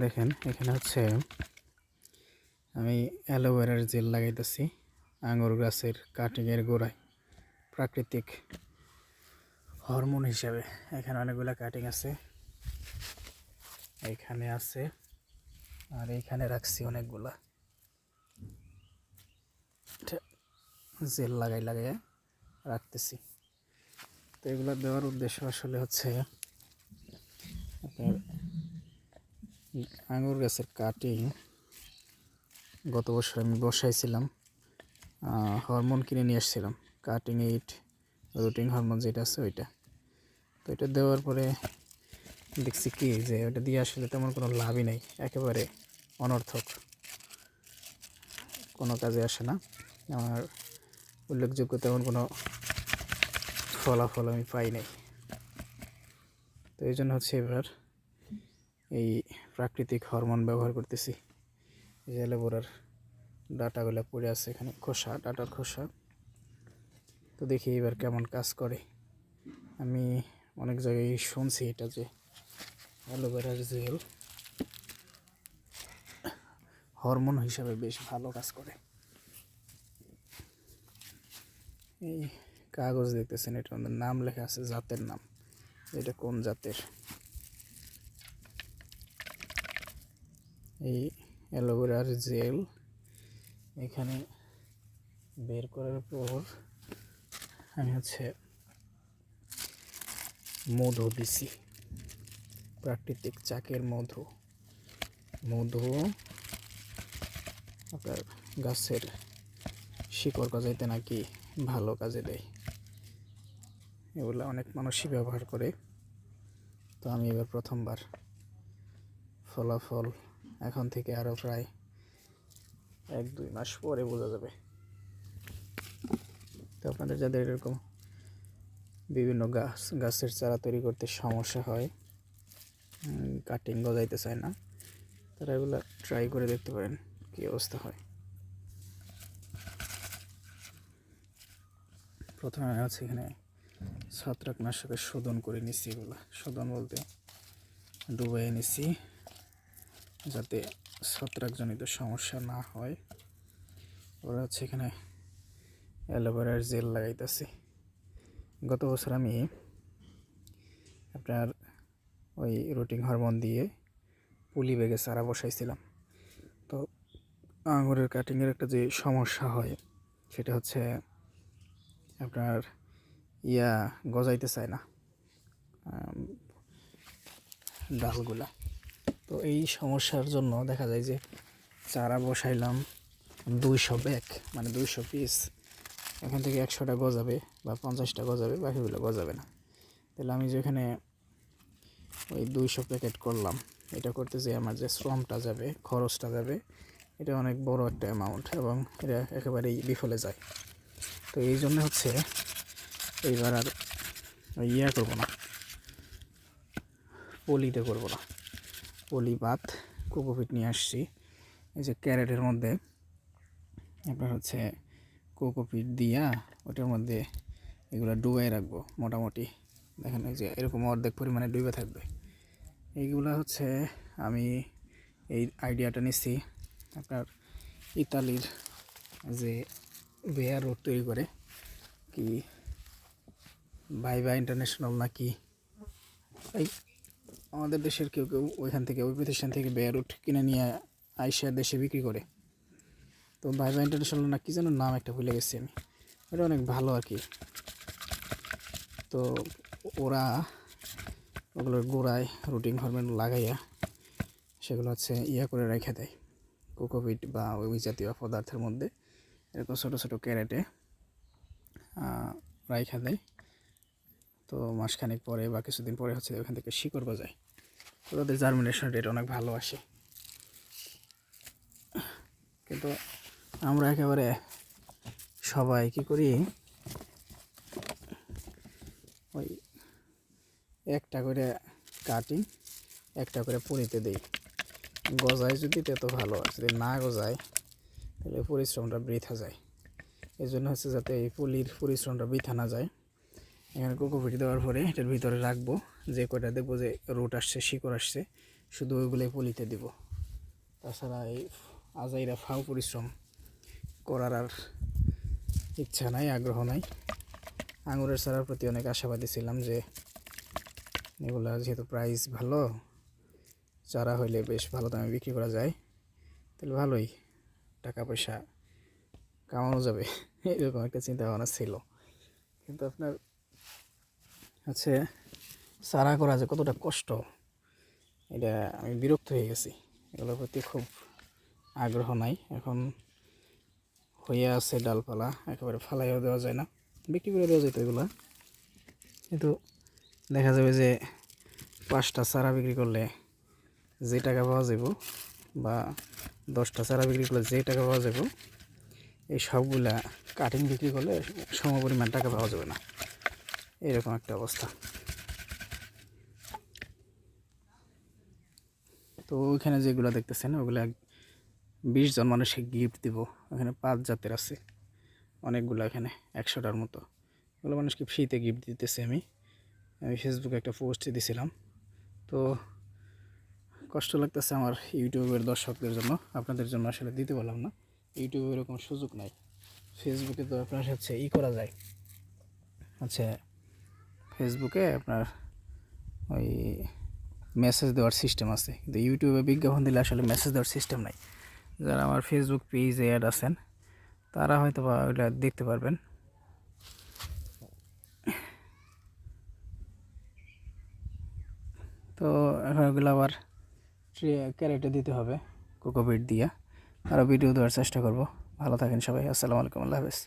দেখেন, এখানে হচ্ছে আমি অ্যালোভেরার জেল লাগাইতেছি আঙুর গাছের কাটিংয়ের গোড়ায় প্রাকৃতিক হরমোন হিসাবে। এখানে অনেকগুলো কাটিং আছে এইখানে আছে, আর এইখানে রাখছি অনেকগুলা। জেল লাগাই লাগাই রাখতেছি। তো এগুলো দেওয়ার উদ্দেশ্য আসলে হচ্ছে আপনার আঙুর গাছের কাটিং গত বছর আমি বসাইছিলাম হরমোন কিনে নিয়ে এসেছিলাম কাটিং এইট রুটিং হরমোন যেটা আছে ওইটা। তো এটা দেওয়ার পরে দেখছি কি যে ওটা দিয়ে আসলে তেমন কোনো লাভই নেই, একেবারে অনর্থক। কোনো কাজে আসে না। আমার উল্লেখযোগ্য তেমন কোনো ফলাফল আমি পাই নাই। তো এই জন্য হচ্ছে এবার এই প্রাকৃতিক হরমোন ব্যবহার করতেছি। এই যে লেবুরার ডাটাগুলো পড়ে আছে এখানে, খোসা, ডাটার খোসা। তো দেখি এবার কেমন কাজ করে। আমি অনেক জায়গায় শুনছি এটা যে অ্যালোভেরার জেল হরমোন হিসাবে বেশ ভালো কাজ করে। এই কাগজ দেখতেছেন, এটার মধ্যে নাম লেখা আছে, জাতের নাম। এটা কোন জাতের? এই অ্যালোভেরার জেল এখানে বের করার পর আমি হচ্ছে মধু দিছি। প্রাকৃতিক চাকের মধু। মধু আপনার গাছের শিকড় গজাইতে নাকি ভালো কাজে দেয়। এগুলো অনেক মানুষই ব্যবহার করে। তো আমি এবার প্রথমবার ফলাফল এখন থেকে আরও প্রায় এক দুই মাস পরে বোঝা যাবে। তো আপনাদের যাদের এরকম বিভিন্ন গাছ গাছের চারা তৈরি করতে সমস্যা হয় কাটিং গজাইতে চায় না তারা এগুলো ট্রাই করে দেখতে পারেন কী অবস্থা হয়। প্রথমে হচ্ছে এখানে ছত্রাকনাশকের শোধন করে নিচ্ছি এগুলো। শোধন বলতে ডুবাই নিচ্ছি। যাতে ছত্রাকজনিত সমস্যা না হয়। ওরা হচ্ছে এখানে অ্যালোভেরার জেল লাগাইতেছি। গত বছর আমি আপনার ওই রুটিং হরমোন দিয়ে পুলি বেগে চারা বসাইছিলাম। তো আঙুরের কাটিংয়ের একটা যে সমস্যা হয়, সেটা হচ্ছে আপনার ইয়া গজাইতে চায় না ডালগুলা। তো এই সমস্যার জন্য দেখা যায় যে চারা বসাইলাম দুইশো ব্যাগ মানে দুইশো পিস এখান থেকে একশোটা গজাবে বা পঞ্চাশটা গজাবে, বাকিগুলো গজাবে না। তাহলে আমি যেখানে ওই দুইশো প্যাকেট করলাম, এটা করতে যে আমার যে শ্রমটা যাবে, খরচটা যাবে, এটা অনেক বড় একটা অ্যামাউন্ট এবং এটা একেবারেই বিফলে যায়। তো এই জন্য হচ্ছে এইবার আর ইয়া করব না, পলিতে করব না। পলি বাত কোকোপিট নিয়ে আসছি। এই যে ক্যারেটের মধ্যে আপনার হচ্ছে কোকোপিট দিয়া ওটার মধ্যে এগুলো ডুবাই রাখব মোটামুটি। দেখেন এই যে এরকম অর্ধেক পরিমাণে ডুবে থাকবে। এইগুলো হচ্ছে আমি এই আইডিয়াটা নিচ্ছি আপনার ইতালির যে বেয়ার রোড তৈরি করে কি বাইবা ইন্টারন্যাশনাল নাকি? এই আমাদের দেশের কেউ কেউ ওইখান থেকে, ওই প্রতিষ্ঠান থেকে বেয়ার রুট কিনে নিয়ে আইসা দেশে বিক্রি করে। তো বাইবা ইন্টারন্যাশনাল না কি যেন নাম একটা ভুলে গেছি আমি। এটা অনেক ভালো আর কি। তো ওরা ওগুলোর গোড়ায় রুটিন হরমোন লাগাইয়া সেগুলো হচ্ছে ইয়া করে রেখে দেয়। কোকোপিট বা ওই জাতীয় পদার্থের মধ্যে এরকম ছোটো ছোটো ক্যারেটে রাইখা দেয়। তো মাসখানেক পরে বা কিছুদিন পরে হচ্ছে ওখান থেকে শিকড় গজায়। তো তাদের জার্মিনেশন রেট অনেক ভালো আসে। কিন্তু আমরা একেবারে সবাই কী করি? ওই একটা করে কাটি, একটা করে পুরিতে দিই। গজায় যদি তত ভালো, যদি না গজায়, তাহলে পরিশ্রমটা বৃথা যায়। এই জন্য হচ্ছে যাতে এই পুলির পরিশ্রমটা বৃথা না যায়। এখানে কোকোপিট দেওয়ার পরে এটার ভিতরে রাখব। যে কয়টা দেখব যে রুট আসছে, শিকড় আসছে, শুধু ওইগুলোই পলিতে দিব। তাছাড়া এই আজাইরা ফাও পরিশ্রম করার আর ইচ্ছা নাই, আগ্রহ নাই। আঙুরের চারার প্রতি অনেক আশাবাদী ছিলাম যে এগুলা যেহেতু প্রাইস ভালো, চারা হইলে বেশ ভালো দামে বিক্রি করা যায়। তাহলে ভালোই টাকা পয়সা কামানো যাবে। এরকম একটা চিন্তা ভাবনা ছিল। কিন্তু আপনার হচ্ছে চারা করা যে কতটা কষ্ট, এটা আমি বিরক্ত হয়ে গেছি। এগুলোর প্রতি খুব আগ্রহ নাই। এখন হয়ে আছে ডালপালা, একেবারে ফালাইও দেওয়া যায় না, বিক্রি করে দেওয়া যেত এগুলা। কিন্তু দেখা যাবে যে পাঁচটা চারা বিক্রি করলে যে টাকা পাওয়া যাব বা দশটা চারা বিক্রি করলে যে টাকা পাওয়া যাব এই সবগুলা কাটিং বিক্রি করলে সম পরিমাণ টাকা পাওয়া যাবে না। এরকম একটা অবস্থা। তো ওইখানে যেগুলো দেখতেছেন, ওগুলো বিশ জন মানুষকে গিফট দিব। ওখানে পাঁচ জাতের আছে, অনেকগুলো এখানে, একশোটার মতো। ওগুলো মানুষকে ফ্রিতে গিফট দিতেছি আমি। আমি ফেসবুকে একটা পোস্ট দিছিলাম। তো কষ্ট লাগতেছে আমার ইউটিউবের দর্শকদের জন্য। আপনাদের জন্য আসলে দিতে পারলাম না। ইউটিউবে এরকম সুযোগ নাই। ফেসবুকে তো আপনার হচ্ছে ই করা যায়। আচ্ছা ফেসবুকে আপনার ওই মেসেজ দেওয়ার সিস্টেম আছে। কিন্তু ইউটিউবে বিজ্ঞাপন দিলে আসলে মেসেজ দেওয়ার সিস্টেম নাই। যারা আমার ফেসবুক পেজে অ্যাড আছেন, তারা হয়তো বা ওইটা দেখতে পারবেন। তো এখন ওগুলো আবার ক্যারেটে দিতে হবে কোকোপিট দিয়ে। আরও ভিডিও দেওয়ার চেষ্টা করব। ভালো থাকেন সবাই, আসসালামু আলাইকুম, আল্লাহ হাফেজ।